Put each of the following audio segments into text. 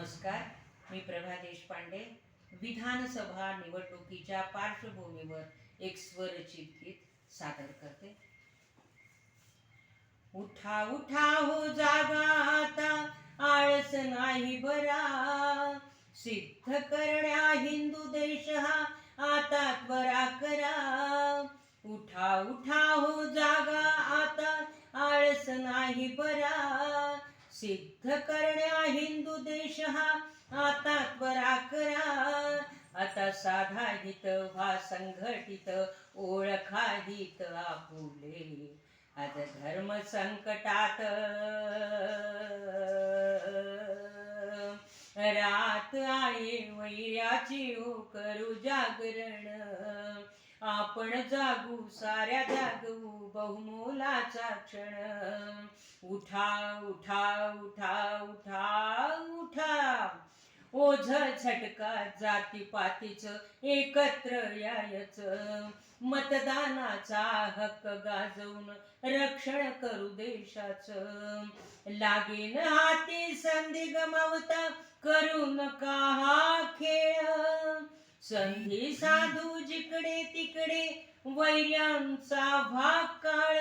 नमस्कार मी प्रभा देशपांडे. विधानसभा निवडणुकीच्या पार्श्वभूमीवर एक स्वरचित गीत सादर करते. उठा उठा हो जागा आता आळस नाही बरा. सिद्ध करण्या हिंदू देश हा आता त्वरा करा. उठा उठा हो जागा आता आळस नाही बरा. सिद्ध करण्या हिंदू देश हा आता त्वरा करा आता साधा हित व्हा संघटित ओळखा हित आपुले. आज धर्म संकटात. रात आहे वैराची हो करू जागरण आपण जागू साऱ्या जागू बहुमोलाचा क्षण. उठा उठा उठा उठा उठा. ओझ झटका जातीपातीच एकत्र यायच. मतदानाचा हक्क गाजवून रक्षण करू देशाच. लागेन हाती संधी गमावता करू नका हा खेळ. संधी साधू जिकडे तिकडे वैर्यांचा भाग काळ.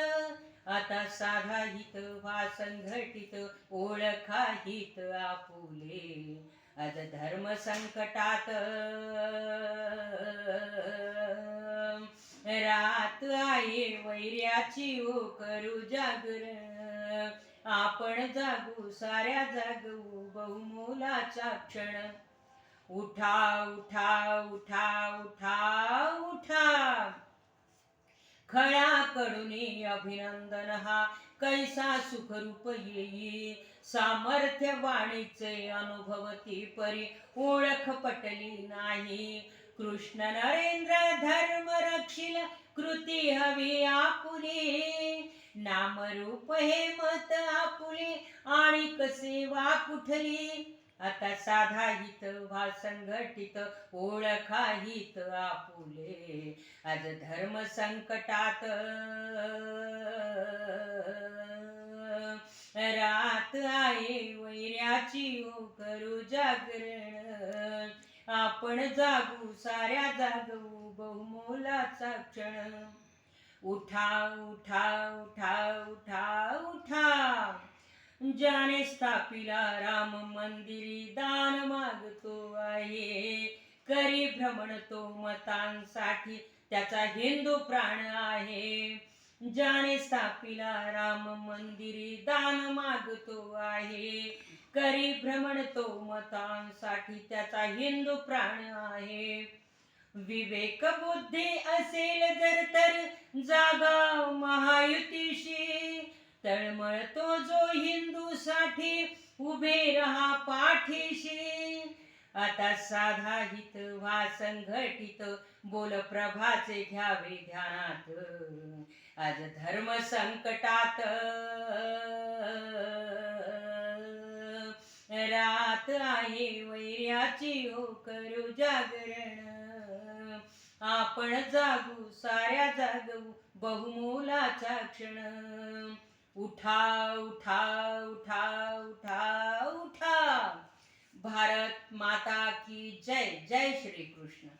आता साधा हित वा संघटित ओळखा हित आपुले. आज धर्म संकटात रात आहे वैर्याची ओ करू जागरण आपण जागू साऱ्या जागू बहुमोलाचा क्षण. उठा उठा उठा उठा उठा. खळाकडून अभिनंदन हा. कैसा सुखरूप येई. सामर्थ्य वाणीचे अनुभवती परी. ओळख पटली नाही. कृष्ण नरेंद्र धर्म रक्षिल. कृती हवी आपुले. नामरूप हे मत आपुले. आणि कसे वा कुठली आता साधा हित व्हा संघटित ओळखा हित आपुले. आज धर्म संकटात रात आहे वैर्याची करू जागरण आपण जागू साऱ्या जागू बहुमोलाचा क्षण. उठा उठा उठा उठा उठा ज्याने स्थापिला राम मंदिरी दान मागतो आहे. करी भ्रमण तो मतांसाठी त्याचा हिंदू प्राण आहे. ज्याने स्थापिला राम मंदिरी दान मागतो आहे. करी भ्रमण तो मतांसाठी त्याचा हिंदू प्राण आहे. विवेक बुद्धी असेल जर तर जागा महायुती उभे रहा पाठीशी. आता साधा हित व्हा संघटित. बोल प्रभाचे घ्यावे ध्यानात. आज धर्म संकटात. रात आहे वैर्याची हो करू जागरण. आपण जागू साऱ्या जागू बहुमोलाचा क्षण. उठा उठा उठा उठा उठा भारत माता की जय जय श्री कृष्ण